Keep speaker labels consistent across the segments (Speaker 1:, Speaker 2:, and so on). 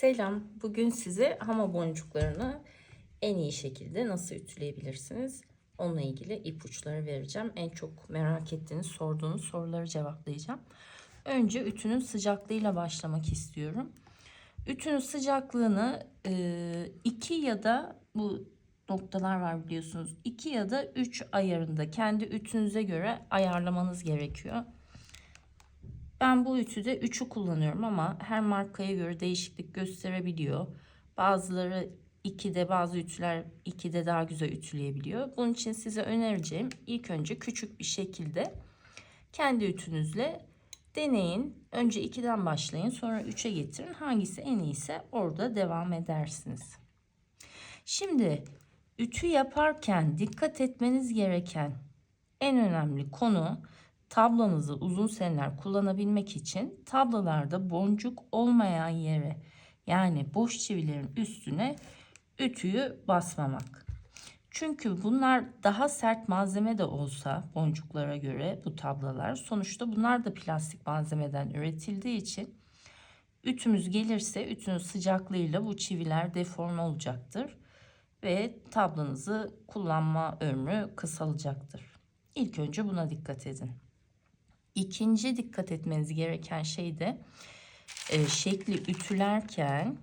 Speaker 1: Selam. Bugün size hama boncuklarını en iyi şekilde nasıl ütüleyebilirsiniz? Onunla ilgili ipuçları vereceğim. En çok merak ettiğiniz, sorduğunuz soruları cevaplayacağım. Önce ütünün sıcaklığıyla başlamak istiyorum. Ütünün sıcaklığını 2 ya da bu noktalar var biliyorsunuz. 2 ya da 3 ayarında kendi ütünüze göre ayarlamanız gerekiyor. Ben bu ütüde 3'ü kullanıyorum ama her markaya göre değişiklik gösterebiliyor. Bazıları 2'de bazı ütüler 2'de daha güzel ütüleyebiliyor. Bunun için size önereceğim ilk önce küçük bir şekilde kendi ütünüzle deneyin. Önce 2'den başlayın sonra 3'e getirin. Hangisi en iyiyse orada devam edersiniz. Şimdi ütü yaparken dikkat etmeniz gereken en önemli konu tablanızı uzun seneler kullanabilmek için tablalarda boncuk olmayan yere yani boş çivilerin üstüne ütüyü basmamak. Çünkü bunlar daha sert malzeme de olsa boncuklara göre bu tablalar sonuçta bunlar da plastik malzemeden üretildiği için ütümüz gelirse ütünün sıcaklığıyla bu çiviler deforme olacaktır ve tablanızı kullanma ömrü kısalacaktır. İlk önce buna dikkat edin. İkinci dikkat etmeniz gereken şey de e, şekli ütülerken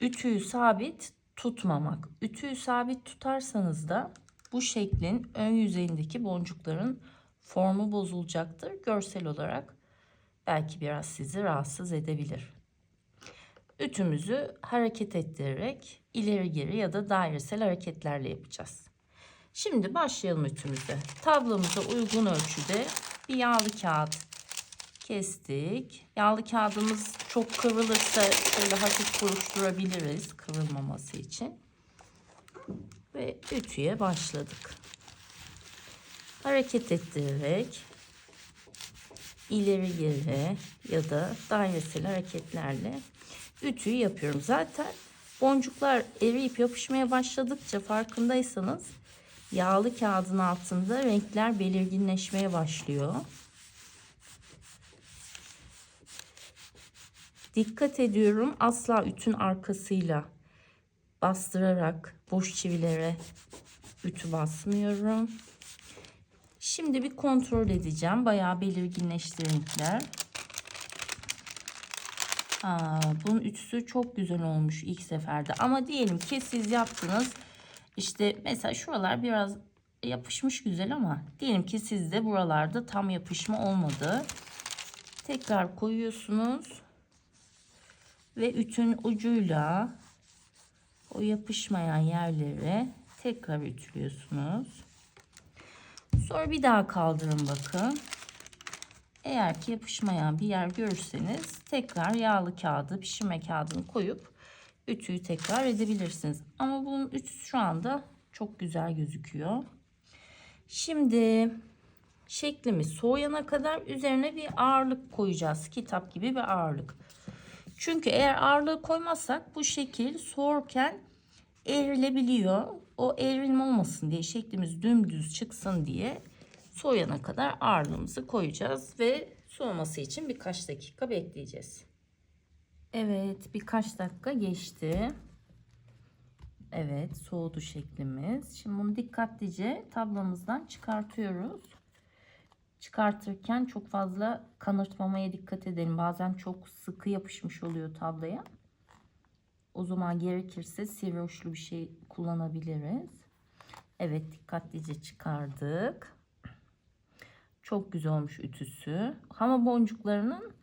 Speaker 1: ütüyü sabit tutmamak. Ütüyü sabit tutarsanız da bu şeklin ön yüzeyindeki boncukların formu bozulacaktır. Görsel olarak belki biraz sizi rahatsız edebilir. Ütümüzü hareket ettirerek ileri geri ya da dairesel hareketlerle yapacağız. Şimdi başlayalım ütümüze. Tablomuza uygun ölçüde bir yağlı kağıt kestik. Yağlı kağıdımız çok kıvrılırsa şöyle hafif buruşturabiliriz kıvrılmaması için. Ve ütüye başladık. Hareket ettirerek ileri geri ya da dairesel hareketlerle ütüyü yapıyorum. Zaten boncuklar eriyip yapışmaya başladıkça farkındaysanız yağlı kağıdın altında renkler belirginleşmeye başlıyor. Dikkat ediyorum asla ütün arkasıyla bastırarak boş çivilere ütü basmıyorum. Şimdi bir kontrol edeceğim. Bayağı belirginleşti renkler. Aa, bunun ütüsü çok güzel olmuş ilk seferde. Ama diyelim ki siz yaptınız. İşte mesela şuralar biraz yapışmış güzel ama diyelim ki sizde buralarda tam yapışma olmadı. Tekrar koyuyorsunuz ve ütün ucuyla o yapışmayan yerlere tekrar ütülüyorsunuz. Sonra bir daha kaldırın bakın. Eğer ki yapışmayan bir yer görürseniz tekrar yağlı kağıdı, pişirme kağıdını koyup ütüyü tekrar edebilirsiniz. Ama bunun ütüsü şu anda çok güzel gözüküyor. Şimdi şeklimiz soğuyana kadar üzerine bir ağırlık koyacağız. Kitap gibi bir ağırlık. Çünkü eğer ağırlığı koymazsak bu şekil soğurken eğrilebiliyor. O evrilme olmasın diye şeklimiz dümdüz çıksın diye soğuyana kadar ağırlığımızı koyacağız ve soğuması için birkaç dakika bekleyeceğiz. Evet birkaç dakika geçti. Evet soğudu şeklimiz. Şimdi bunu dikkatlice tablamızdan çıkartıyoruz. Çıkartırken çok fazla kanırtmamaya dikkat edelim. Bazen çok sıkı yapışmış oluyor tablaya. O zaman gerekirse sivri uçlu bir şey kullanabiliriz. Evet dikkatlice çıkardık. Çok güzel olmuş ütüsü. Hama boncuklarının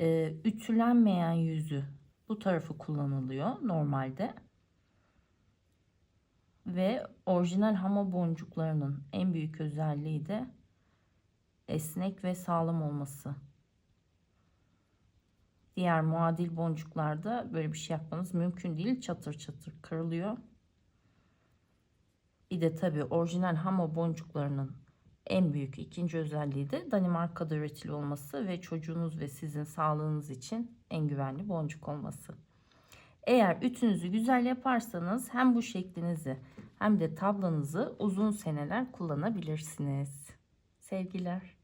Speaker 1: e, ütülenmeyen yüzü bu tarafı kullanılıyor normalde. Ve orijinal hama boncuklarının en büyük özelliği de esnek ve sağlam olması. Diğer muadil boncuklarda böyle bir şey yapmanız mümkün değil. Çatır çatır kırılıyor. Bir de tabii orijinal hama boncuklarının en büyük ikinci özelliği de Danimarka'da üretili olması ve çocuğunuz ve sizin sağlığınız için en güvenli boncuk olması. Eğer ütünüzü güzel yaparsanız hem bu şeklinizi hem de tablanızı uzun seneler kullanabilirsiniz. Sevgiler.